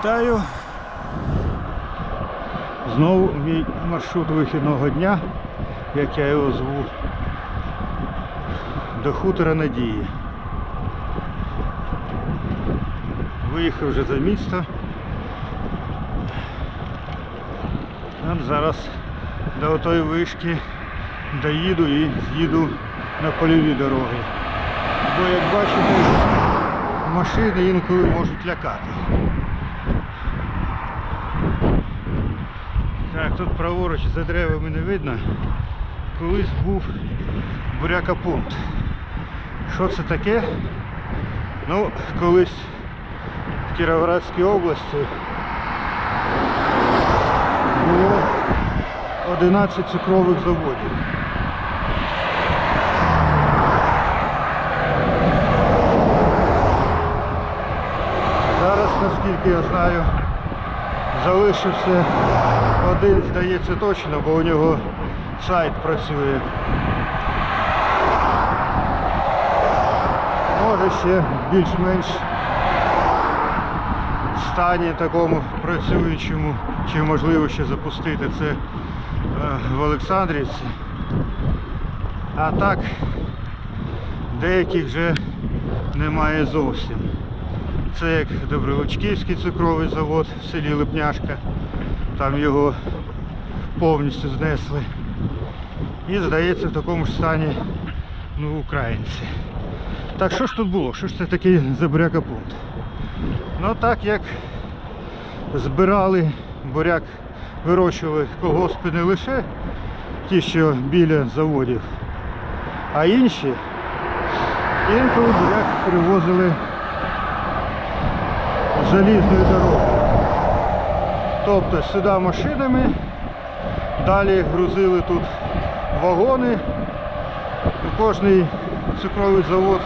Вітаю. Знову мій маршрут вихідного дня, як я його зву, до хутора Надії. Виїхав вже за місто. От зараз до тої вишки доїду і з'їду на польові дороги. Бо як бачите, машини інколи можуть лякати. Так, тут праворуч за деревами не видно. Колись був бурякопункт. Що це таке? Ну, колись в Кіровоградській області було 11 цукрових заводів. Зараз, наскільки я знаю, залишився один, здається, точно, бо у нього сайт працює. Може ще більш-менш стані такому працюючому, чи можливо ще запустити це е, в Олександрівці. А так деяких вже немає зовсім. Це як Добровичківський цукровий завод в селі Липняшка. Там його повністю знесли. І здається в такому ж стані ну, українці. Так що ж тут було? Що ж це такий за бурякопункт? Ну так як збирали буряк, вирощували колгоспи не лише ті, що біля заводів, а інші інколи буряк привозили залізною дорогою. Тобто сюди машинами, далі грузили тут вагони. Кожний цукровий завод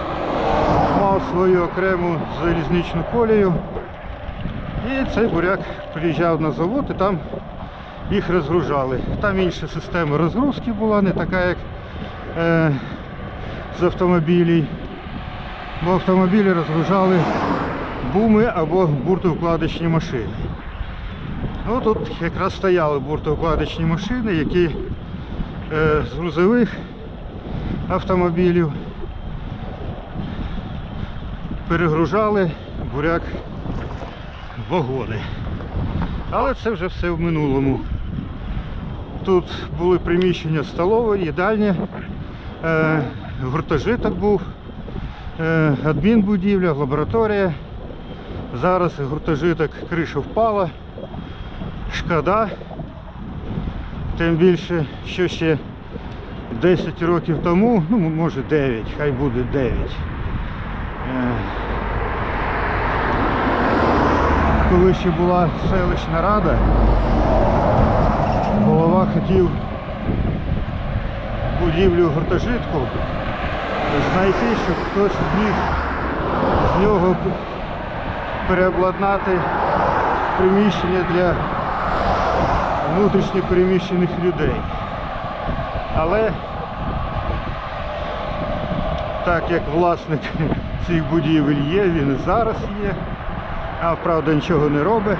мав свою окрему залізничну колію. І цей буряк приїжджав на завод і там їх розгружали. Там інша система розгрузки була, не така, як е, з автомобілів. Бо автомобілі розгружали буми або буртовкладочні машини. Ну, тут якраз стояли буртовкладочні машини, які е, з грузових автомобілів перегружали буряк вагони. Але це вже все в минулому. Тут були приміщення столової, їдальня, е, гуртожиток був, е, адмінбудівля, лабораторія. Зараз гуртожиток криша впала, шкода. Тим більше, що ще 10 років тому, ну може 9, хай буде 9. Е, Коли ще була селищна рада, голова хотів будівлю гуртожитку знайти, щоб хтось зміг з нього переобладнати приміщення для внутрішньо переміщених людей. Але так як власник цих будівель є, він зараз є, а правда нічого не робить.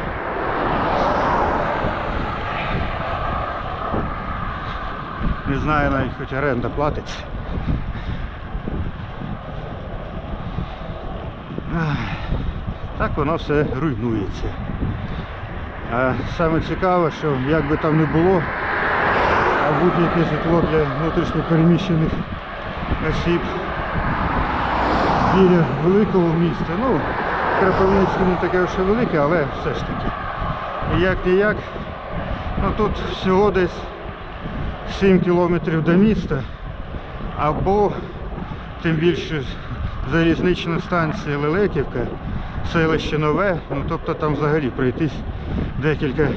Не знаю навіть хоч оренда платиться. Так воно все руйнується. А саме цікаве, що як би там не було, а будь-яке житло для внутрішньопереміщених осіб біля великого міста. Ну, Кропивницьке не таке вже велике, але все ж таки. Як не як, ну тут всього десь 7 кілометрів до міста, або тим більше залізнична станція Лелеківка, селище нове, ну тобто там взагалі пройтись декілька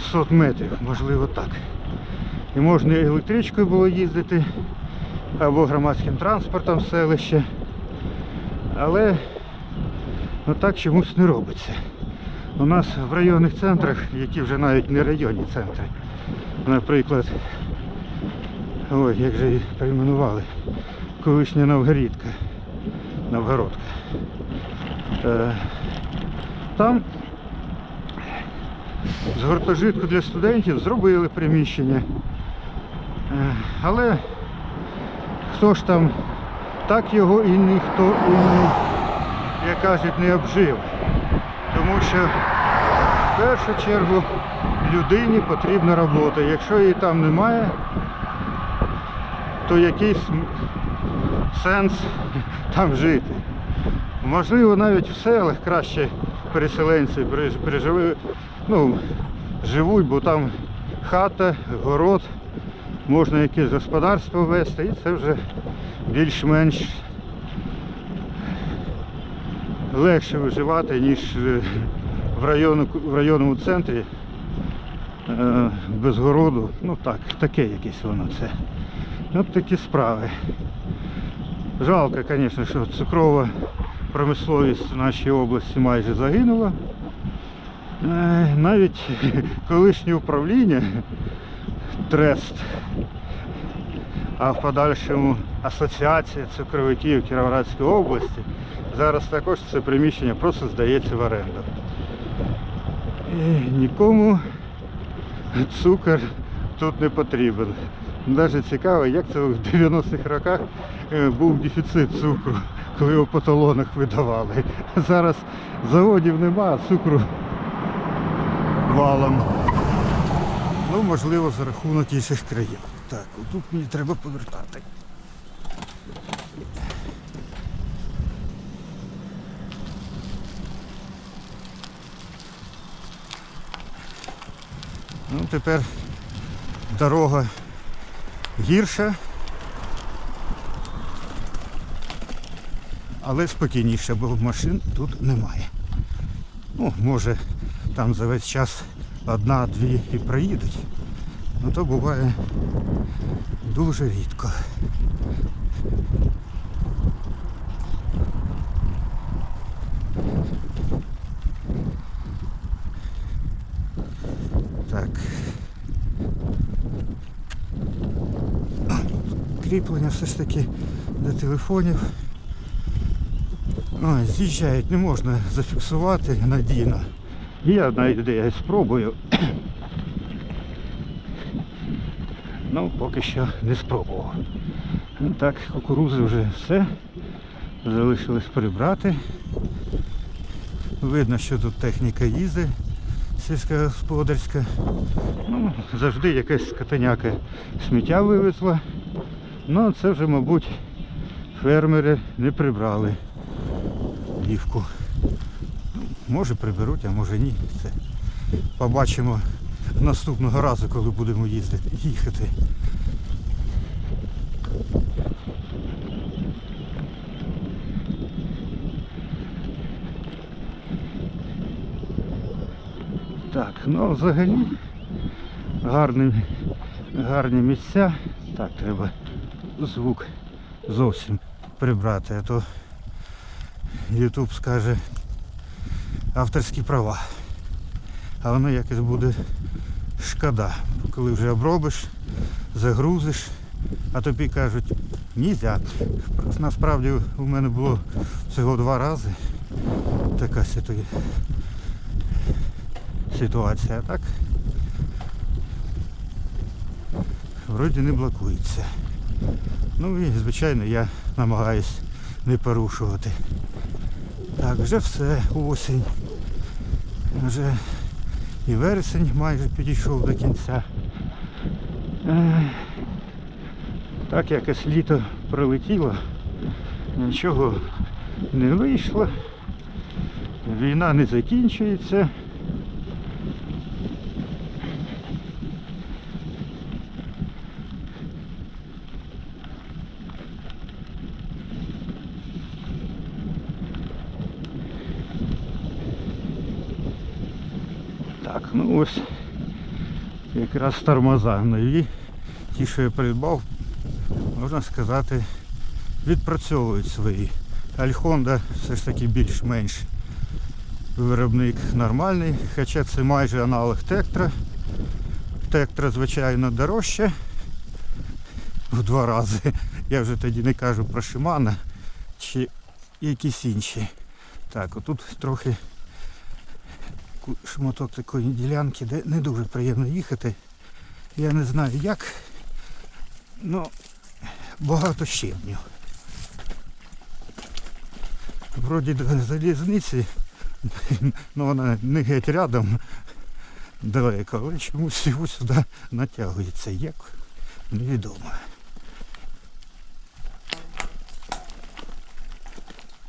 сот метрів, можливо так. І можна і електричкою було їздити, або громадським транспортом в селище. Але ну так чомусь не робиться. У нас в районних центрах, які вже навіть не районні центри, наприклад, ой, як же її перейменували, колишня Новгородка, Новгородка. Е, там з гуртожитку для студентів зробили приміщення. Е, Але хто ж там так його і ніхто і не, як кажуть, не обжив. Тому що в першу чергу людині потрібна робота. Якщо її там немає, то якийсь сенс там жити. Можливо, навіть в селах краще переселенці пережили, ну, живуть, бо там хата, город, можна якесь господарство вести, і це вже більш-менш легше виживати, ніж е, в, району, в районному центрі е, без городу. Ну так, таке якесь воно це. От такі справи. Жалко, звісно, що цукрова промисловість в нашій області майже загинула. Е, Навіть колишнє управління Трест, а в подальшому Асоціація цукровиків Кіровоградської області зараз також це приміщення просто здається в оренду. І нікому цукор тут не потрібен. Навіть цікаво, як це в 90-х роках е, був дефіцит цукру, коли його по талонах видавали. Зараз заводів нема, а цукру валом. Ну, можливо, за рахунок інших країн. Так, тут мені треба повертати. Ну, тепер дорога гірша, але спокійніше, бо машин тут немає. Ну, може, там за весь час одна-дві і проїдуть. Ну то буває дуже рідко. Так. Кріплення все ж таки до телефонів. Ой, з'їжджають, не можна зафіксувати надійно. Є одна ідея, спробую. Ну, поки що не спробував. Ну, Так, кукурузи вже все. Залишилось прибрати. Видно, що тут техніка їздить сільськогосподарська. Ну, завжди якась скотиняка сміття вивезла. Ну, це вже, мабуть, фермери не прибрали лівку. Ну, Може приберуть, а може ні. Це побачимо наступного разу, коли будемо їздити, їхати. Так, ну взагалі гарні, гарні місця. Так, треба звук зовсім прибрати, а то YouTube скаже авторські права. А воно якось буде шкода. Коли вже обробиш, загрузиш, а тобі кажуть, нельзя. Насправді у мене було всього два рази така ситуація. Так вроді не блокується. Ну і звичайно я намагаюсь не порушувати. Так, вже все, осінь. Вже і вересень майже підійшов до кінця. Так якось літо пролетіло, нічого не вийшло. Війна не закінчується. Так, ну ось якраз тормоза нові. Ті, що я придбав, можна сказати, відпрацьовують свої. Альхонда все ж таки більш-менш виробник нормальний, хоча це майже аналог Тектра. Тектра, звичайно, дорожче в два рази. Я вже тоді не кажу про Шимана чи якісь інші. Так, отут трохи таку шматок такої ділянки, де не дуже приємно їхати. Я не знаю як. Ну, багато щебню. Вроді до залізниці, ну вона не геть рядом далеко, але чомусь його сюди натягується. Як? Невідомо.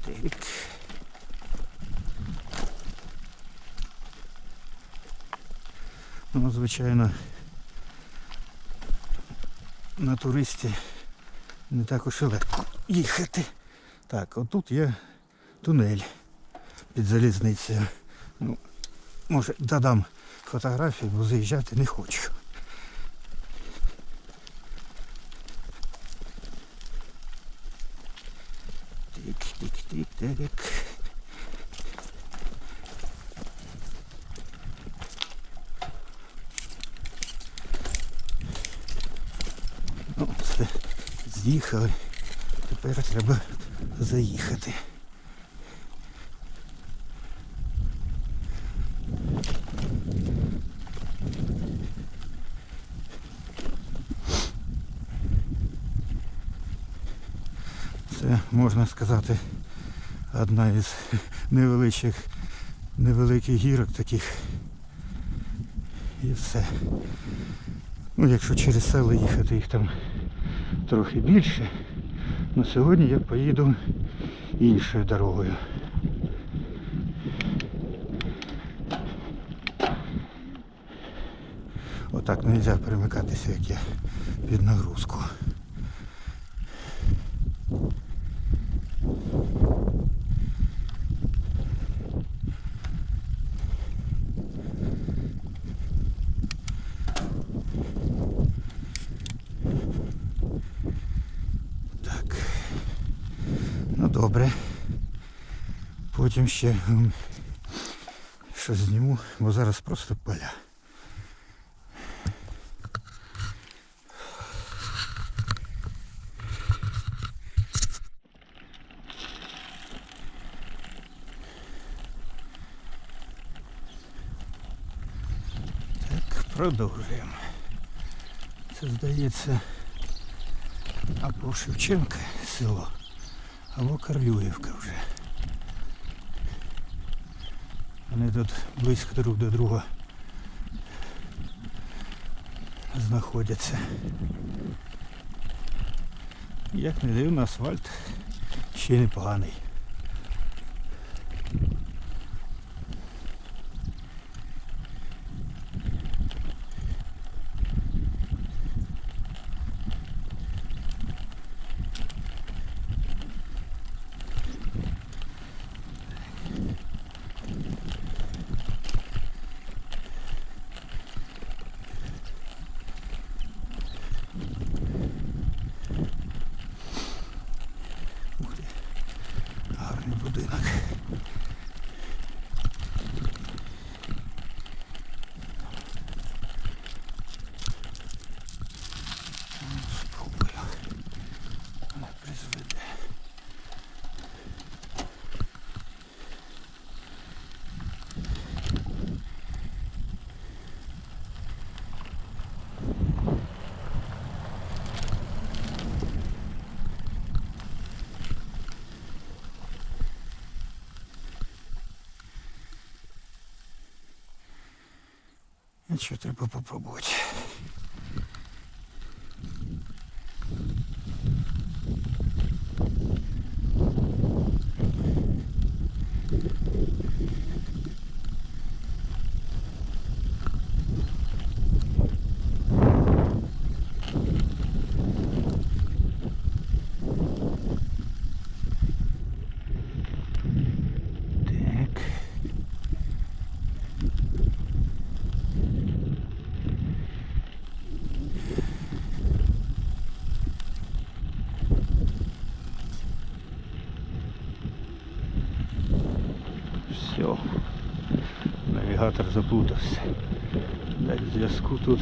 Так. Ну, звичайно, на туристі не так уж і легко їхати. Так, отут є тунель під залізницею. Ну, може, додам фотографії, бо заїжджати не хочу. Тик, тик, тик, тик. Ну, все, з'їхали. Тепер треба заїхати. Це можна сказати одна із невеличких невеликих гірок таких. І все. Ну, якщо через село їхати, їх там трохи більше. На сьогодні я поїду іншою дорогою. Отак не можна перемикатися, як я під нагрузку. ще м, щось зніму, бо зараз просто поля. Так, продовжуємо. Це здається або Шевченка село, або Карлюєвка вже. Вони тут близько друг до друга знаходяться. Як не дивно, асфальт ще непоганий. Ух ти, гарний будинок. Ну, Спробую. Не призведе. Нічого треба попробувати. Так. Все. Навігатор заплутався. Далі зв'язку тут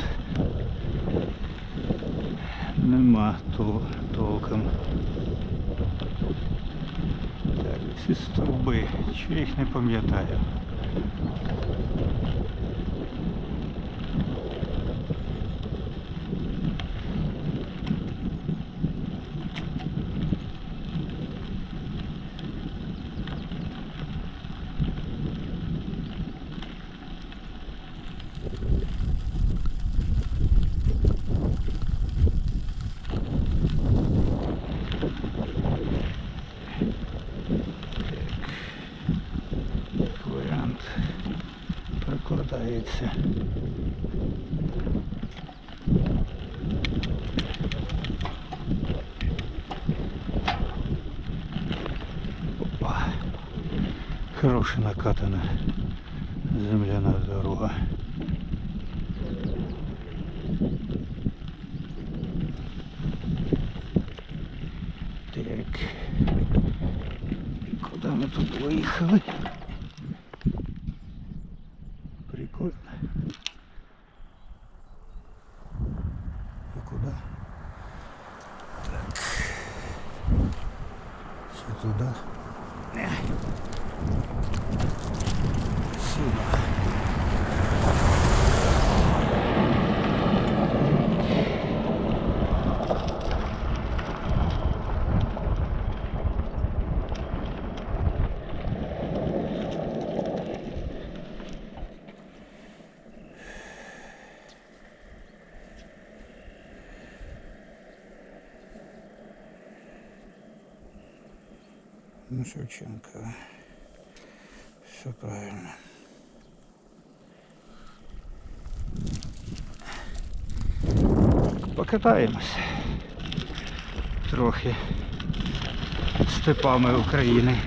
нема то, толком. Так, ці стовби, чи їх не пам'ятаю. Хороша накатана земляна дорога. Так. Куда ми тут виїхали? Прикольно. І куди? Так. Ще туди. Не. Сюди. Ну, Шевченко. Все правильно. Покатаємось трохи степами України.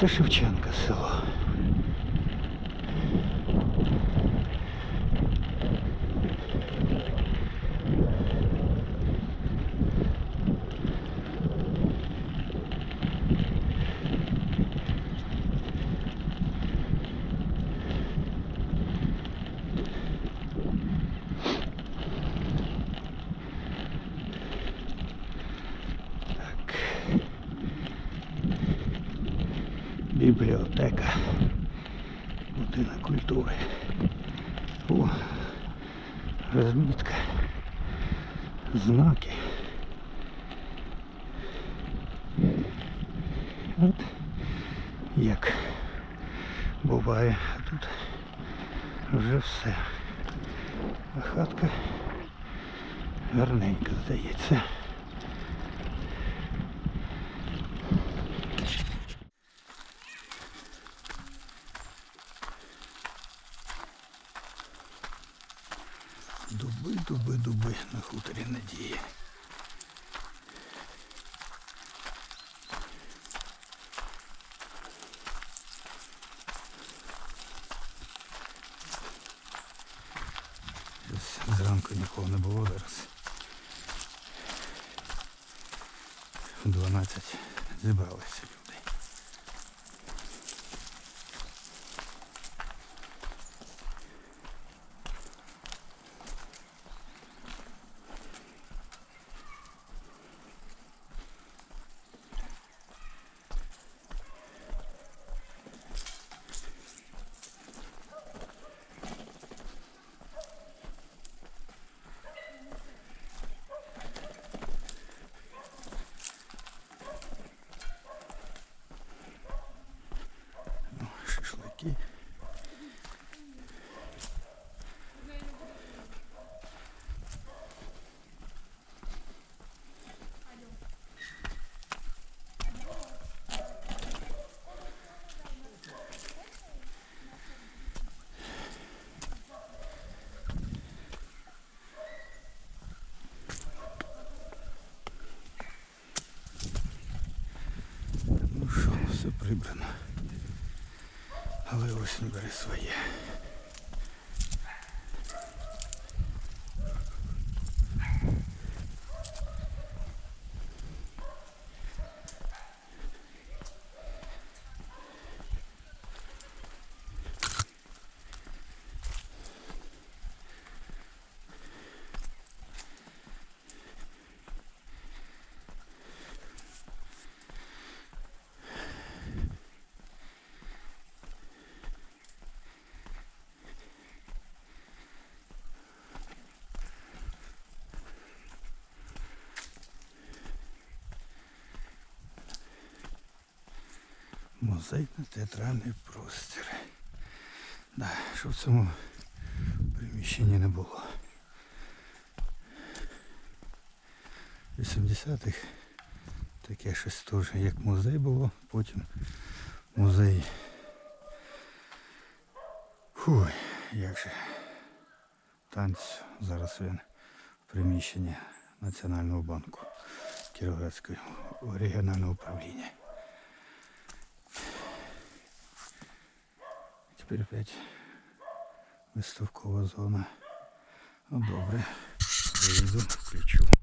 Це Шевченка село. Так. Бібліотека. Будинок культури. О, розмітка. Знаки. От як буває, а тут вже все. А хатка гарненька здається. Дуби, дуби, дуби на хуторі надії. Зранку нікого не було зараз. В 12 зібралися люди. Ну, шашлики. Ну що, все прибрано. Але осінь бере своє. Музейно-театральний простір. Да, що в цьому приміщенні не було. 80-х таке щось теж як музей було, потім музей. Фуй, як же танцю. Зараз він в приміщенні Національного банку Кіровоградського регіонального управління. Тепер опять виставкова зона. Ну добре, вийду, включу.